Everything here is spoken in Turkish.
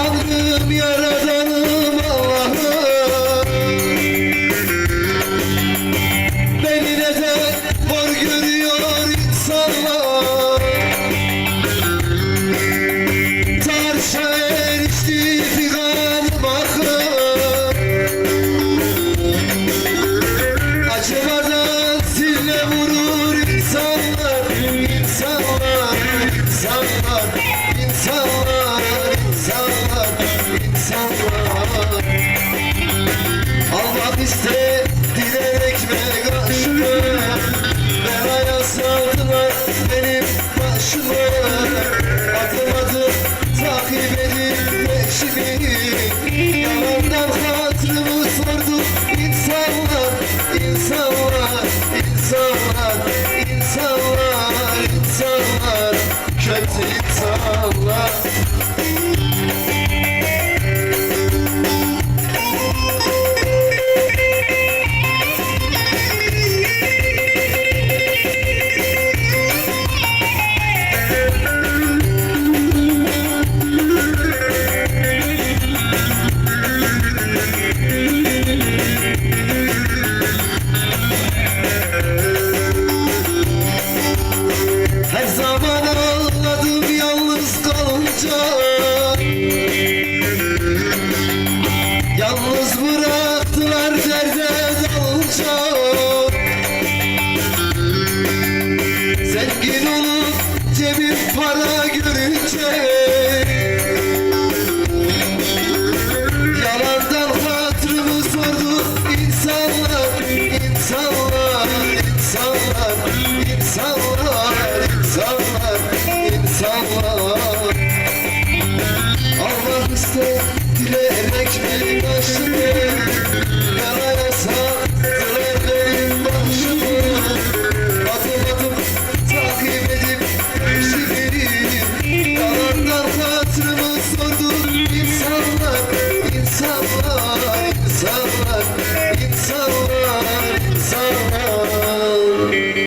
Kaldım yara adım takip edip peşimi Yalandan hatırımı sordu insanlar insanlar insanlar insanlar insanlar Kötü insanlar kalınca Yalnız bıraktılar derde dalınca Zengin olup cebim para görünce Emekli kaşığı Yaraya sağ